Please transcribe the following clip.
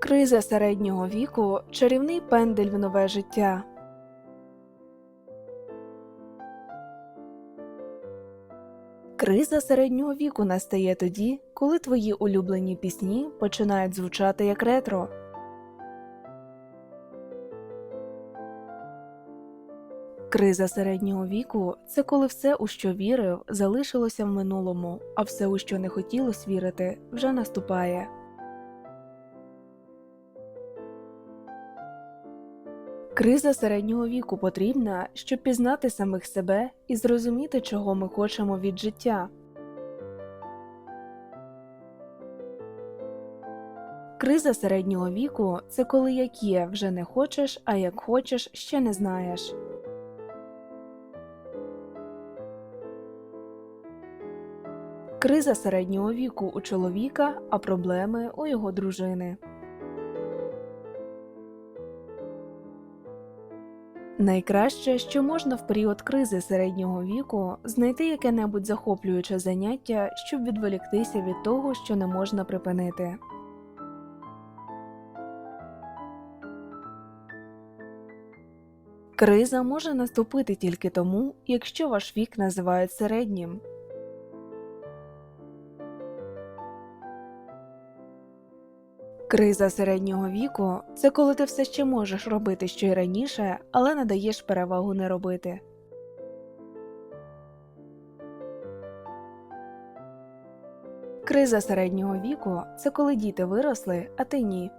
Криза середнього віку чарівний пендель в нове життя. Криза середнього віку настає тоді, коли твої улюблені пісні починають звучати як ретро. Криза середнього віку це коли все, у що вірив, залишилося в минулому, а все, у що не хотілося вірити, вже наступає. Криза середнього віку потрібна, щоб пізнати самих себе і зрозуміти, чого ми хочемо від життя. Криза середнього віку це коли як є вже не хочеш, а як хочеш ще не знаєш. Криза середнього віку у чоловіка, а проблеми у його дружини. Найкраще, що можна в період кризи середнього віку знайти яке-небудь захоплююче заняття, щоб відволіктися від того, що не можна припинити. Криза може наступити тільки тому, якщо ваш вік називають середнім. Криза середнього віку це коли ти все ще можеш робити що й раніше, але надаєш перевагу не робити. Криза середнього віку це коли діти виросли, а ти ні.